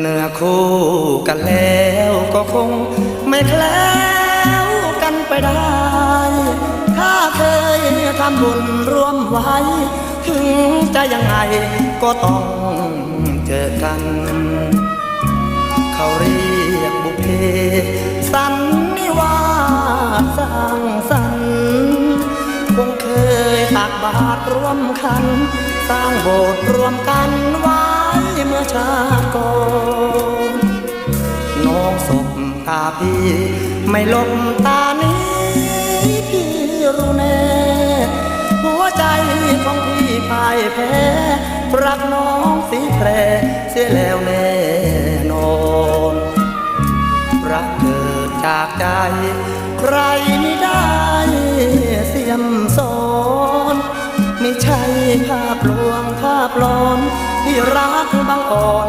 เนื้อคู่กันแล้วก็คงไม่แคล้วกันไปได้ ถ้าเคยทำบุญร่วมไว้ ถึงจะยังไงก็ต้องเจอกัน เขาเรียกบุพเพสันนิวาสสร้างสรรค์คงเคยตักบาตรร่วมคัน สร้างโบสถ์รวมกันไว้เมื่อชาติก่อน น้องศพตาพี่ ไม่ลบตานี้พี่รู้แน่หัวใจของพี่พ่ายแพ้รักน้องสีแพรเสียแล้วแน่นอนรักเกิดจากใจ ใครไม่ได้เสียมสอนไม่ใช่ภาพลวงภาพหลอนที่รักบางอ่อน